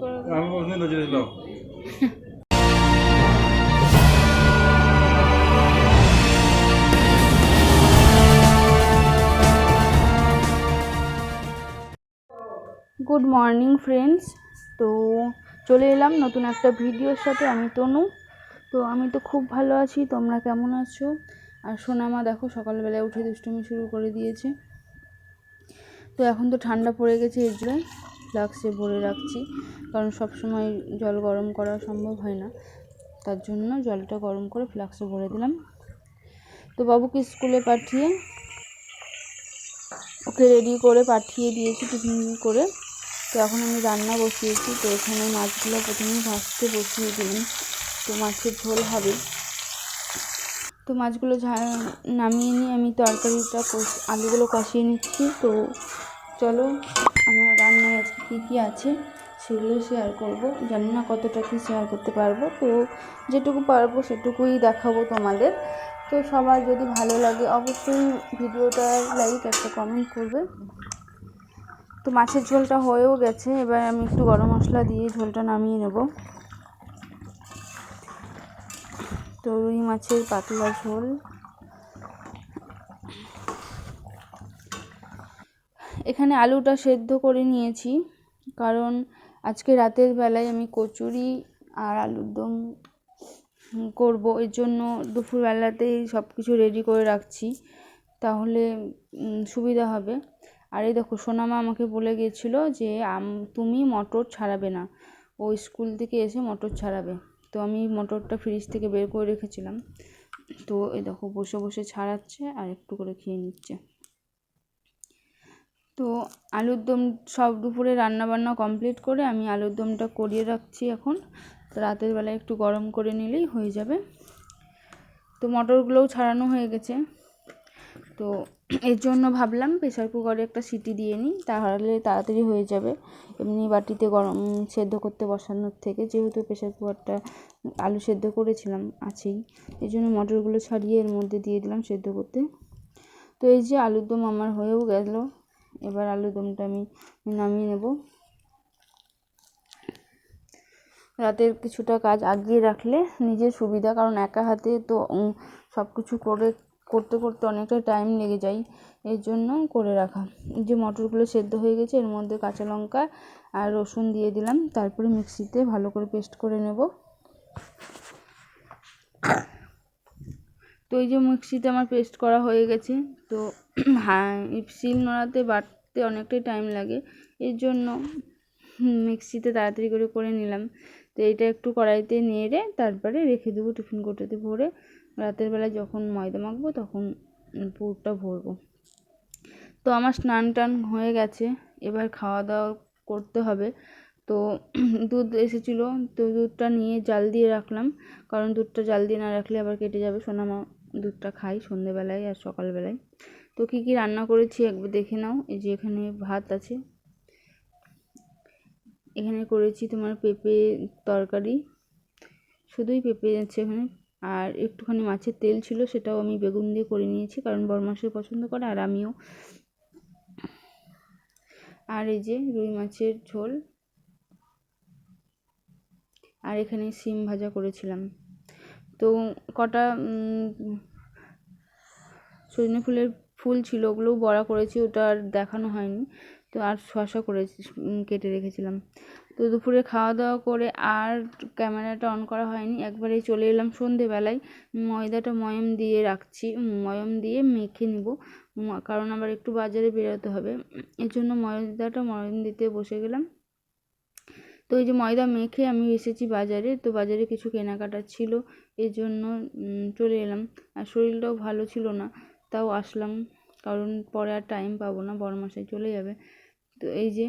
করে আমি good morning friends তো চলে এলাম নতুন একটা ভিডিওর সাথে আমি তনু। তো আমি তো খুব ভালো আছি তোমরা কেমন আছো? আর সোনামা দেখো সকালবেলায় উঠে দুষ্টুমি শুরু করে দিয়েছে। তো এখন তো ঠান্ডা পড়ে গেছে এর জন্য। ফ্লাক্সে ভরে রাখছি। কারণ সব সময় জল গরম করা সম্ভব হয় না। তার জন্য জলটা গরম করে ফ্লাক্সে ভরে দিলাম। তো বাবুকে স্কুলে পাঠিয়ে ওকে রেডি করে পাঠিয়ে দিয়েছি টিফিন করে। তো এখন আমি রান্না বসিয়েছি। তো এখানে মাছগুলো প্রথমে ভাজতে বসিয়ে দিলাম। তো মাছের ঝোল হবে। তো মাছগুলো নামিয়ে নিয়ে আমি তরকারিটা আলুগুলো কষিয়ে নিচ্ছি। তো চলো, আমার রান্নায় আজকে কী কী আছে সেগুলো শেয়ার করব। জানি না কতটা কি শেয়ার করতে পারব। তো যেটুকু পারব সেটুকুই দেখাবো তোমাদের। তো সবার যদি ভালো লাগে অবশ্যই ভিডিওটা লাইক একটা কমেন্ট করবে। তো মাছের ঝোলটা হয়েও গেছে, এবার আমি একটু গরম মশলা দিয়ে ঝোলটা নামিয়ে নেব। তো রুই মাছের পাতলা ঝোল। এখানে আলুটা সেদ্ধ করে নিয়েছি। কারণ আজকে রাতের বেলায় আমি কচুরি আর আলুর দম করব। এর জন্য দুপুরবেলাতেই সব কিছু রেডি করে রাখছি। তাহলে সুবিধা হবে। আর এই দেখো, সোনামা আমাকে বলে গিয়েছিল যে তুমি মটর ছাড়াবে না। ও স্কুল থেকে এসে মটর ছাড়াবে। তো আমি মটরটা ফ্রিজ থেকে বের করে রেখেছিলাম। তো এই দেখো, বসে বসে ছাড়াচ্ছে আর একটু করে খেয়ে নিচ্ছে। তো আলুর দম সব দুপুরে রান্না বান্না কমপ্লিট করে আমি আলুর দমটা করিয়ে রাখছি এখন। রাতের বেলায় একটু গরম করে নিলেই হয়ে যাবে। তো মটরগুলোও ছাড়ানো হয়ে গেছে। তো এর জন্য ভাবলাম প্রেসার কুকারে একটা সিটি দিয়ে নিই, তাহলে তাড়াতাড়ি হয়ে যাবে। এমনি বাটিতে গরম সেদ্ধ করতে বসানোর থেকে যেহেতু প্রেসার কুকারটা আলু সেদ্ধ করেছিলাম আছেই এই জন্য মটরগুলো ছাড়িয়ে এর মধ্যে দিয়ে দিলাম সেদ্ধ করতে। তো এই যে আলুর দম আমার হয়েও গেল। এবার আলুর দমটা আমি নামিয়ে নেব। রাতের কিছুটা কাজ আগিয়ে রাখলে নিজের সুবিধা, কারণ একা হাতে তো সব কিছু করে, করতে করতে অনেকটা টাইম লেগে যায় এর জন্য করে রাখা। যে মটরগুলো সেদ্ধ হয়ে গেছে, এর মধ্যে কাঁচা লঙ্কা আর রসুন দিয়ে দিলাম, তারপরে মিক্সিতে ভালো করে পেস্ট করে নেব। তো এই যে মিক্সিতে আমার পেস্ট করা হয়ে গেছে, তো হ্যাঁ শিল নোড়াতে বাটতে অনেকটাই টাইম লাগে, এর জন্য মিক্সিতে তাড়াতাড়ি করে করে নিলাম। তো এইটা একটু কড়াইতে নেড়ে তারপরে রেখে দেবো টিফিন কোটোতে ভরে, রাতের বেলা যখন ময়দা মাখবো তখন পুরটা ভরবো। তো আমার স্নান টান হয়ে গেছে, এবার খাওয়া দাওয়া করতে হবে। তো দুধ এসেছিল, তো দুধটা নিয়ে জাল দিয়ে রাখলাম, কারণ দুধটা জাল দিয়ে না রাখলে আবার কেটে যাবে সোনামা দুধটা খাই সন্ধেবেলায় আর সকালবেলায়। তো কী কী রান্না করেছি একবার দেখে নাও, এই যে এখানে ভাত আছে। এখানে করেছি তোমার পেঁপে তরকারি, শুধুই পেঁপে আছে এখানে। আর একটুখানি মাছের তেল ছিল, সেটাও আমি বেগুন দিয়ে করে নিয়েছি, কারণ বড় মাসে পছন্দ করে, আর আমিও। আর এই যে রুই মাছের ঝোল। আর এখানে সিম ভাজা করেছিলাম। তো কটা সজনে ফুলের ফুল ছিল, ওগুলোও বড়া করেছি, ওটা আর দেখানো হয়নি। তো আর শশা করেছি কেটে রেখেছিলাম। তো দুপুরে খাওয়া দাওয়া করে আর ক্যামেরাটা অন করা হয়নি। একবারে চলে এলাম সন্ধেবেলায়। ময়দাটা ময়ম দিয়ে রাখছি, ময়ম দিয়ে মেখে নিব। কারণ আবার একটু বাজারে বেরোতে হবে। এর জন্য ময়দাটা ময়ম দিতে বসে গেলাম। তো এই যে ময়দা মেখে আমি এসেছি বাজারে, তো বাজারে কিছু কেনাকাটা ছিল এর জন্য চলে এলাম। আর শরীরটাও ভালো ছিল না, তাও আসলাম, কারণ পরে আর টাইম পাবো না, বড় মাসে চলে যাবে। তো এই যে,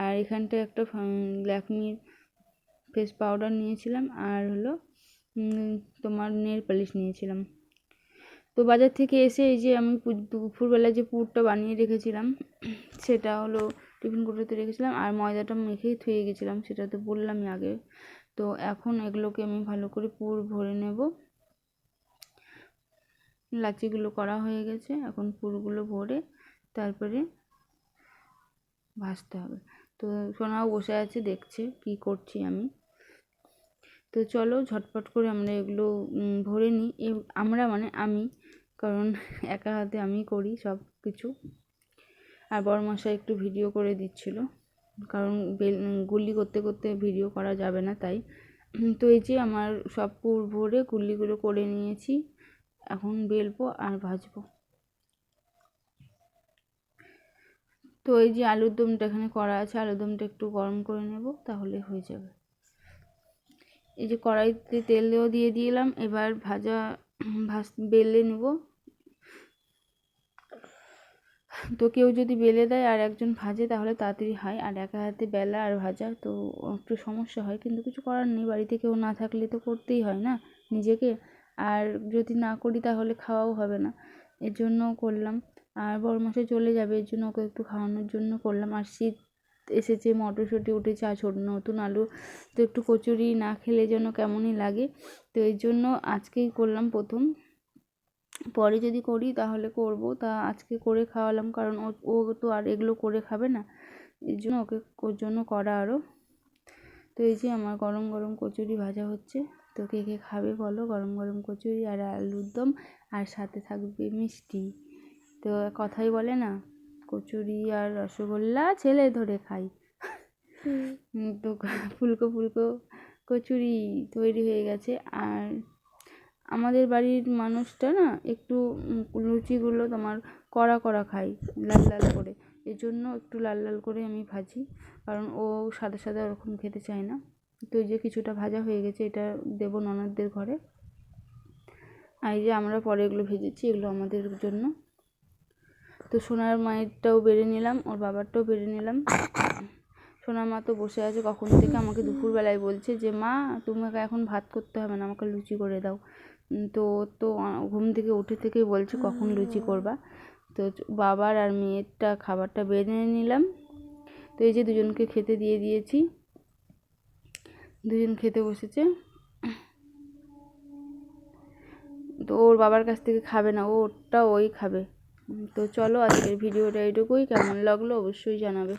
আর এখানটায় একটা ল্যাকমির ফেস পাউডার নিয়েছিলাম, আর হলো তোমার নেল পালিশ নিয়েছিলাম। তো বাজার থেকে এসে এই যে আমি পু- দুপুরবেলা যে পুরটা বানিয়ে রেখেছিলাম, সেটা হলো টিফিন কৌটোতে রেখেছিলাম আর ময়দাটা মেখেই থুয়ে গেছিলাম, সেটা তো বললামই আগে। তো এখন এগুলোকে আমি ভালো করে পুর ভরে নেব। লাচিগুলো করা হয়ে গেছে, এখন পুরগুলো ভরে তারপরে ভাজতে হবে। তো সোনাও বসে আছে, দেখছে কি করছি আমি। তো চলো ঝটপট করে আমরা এগুলো ভরে নিই। আমরা মানে আমি কারণ একা হাতে আমি করি সব কিছু। আর বড়মশাই একটু ভিডিও করে দিচ্ছিল। কারণ গুলি করতে করতে ভিডিও করা যাবে না তাই। তো এই যে আমার সব পুর ভরে গুলিগুলো করে নিয়েছি। এখন বেলবো আর ভাজবো। তো এই যে আলুর দমটা এখানে করা আছে, আলুর দমটা একটু গরম করে নেব, তাহলে হয়ে যাবে। এই যে কড়াইতে তেলও দিয়ে দিলাম, এবার ভাজা ভাজ বেলে নেব। তো কেউ যদি বেলে দেয় আর একজন ভাজে তাহলে তাড়াতাড়ি হয়। আর একা হাতে বেলা আর ভাজা তো একটু সমস্যা হয়। কিন্তু কিছু করার নেই, বাড়িতে কেউ না থাকলে তো করতেই হয় না নিজেকে। আর যদি না করি তাহলে খাওয়াও হবে না। এর জন্য করলাম। আর বড় মশাই চলে যাবে, এর জন্য ওকে একটু খাওয়ানোর জন্য করলাম। আর শীত এসেছে, মটরশুঁটি উঠেছে আর ছোট নতুন আলু। তো একটু কচুরি না খেলে যেন কেমনই লাগে। তো এই জন্য আজকেই করলাম প্রথম। পরে যদি করি তাহলে করব। তা আজকে করে খাওয়ালাম কারণ ও তো আর এগুলো করে খাবে না। এর জন্য ওকে ওর জন্য করা আরও তো এই যে আমার গরম গরম কচুরি ভাজা হচ্ছে। তো কে কে খাবে বলো? গরম গরম কচুরি আর আলুর দম। আর সাথে থাকবে মিষ্টি। তো কথাই বলে না? কচুরি আর রসগোল্লা ছেলে ধরে খাই। তো ফুলকো ফুলকো কচুরি তৈরি হয়ে গেছে। আর আমাদের বাড়ির মানুষটা না একটু লুচিগুলো তোমার কড়া কড়া খায় লাল লাল করে। এর জন্য একটু লাল লাল করে আমি ভাজি কারণ ও সাদা সাদা ওরকম খেতে চায় না। তো এই যে কিছুটা ভাজা হয়ে গেছে এটা দেবো ননদদের ঘরে। আর এই যে আমরা পরে এগুলো ভেজেছি এগুলো আমাদের জন্য। তো সোনার মায়েরটাও বেড়ে নিলাম, ওর বাবারটাও বেড়ে নিলাম। সোনার মা তো বসে আছে, কখন থেকে আমাকে দুপুরবেলায় বলছে যে, মা, তোমাকে এখন ভাত করতে হবে না, আমাকে লুচি করে দাও। তো তো ঘুম থেকে উঠে থেকেই বলছে, কখন লুচি করবা? তো বাবার আর মেয়েরটা খাবারটা বেড়ে নিলাম। তো এই যে দুজনকে খেতে দিয়ে দিয়েছি। দুজন খেতে বসেছে। তো ওর বাবার কাছ থেকে খাবে না ও ওরটা ওই খাবে। তো চলো আজকের ভিডিওটা এটুকুই কেমন লাগল অবশ্যই জানাবে।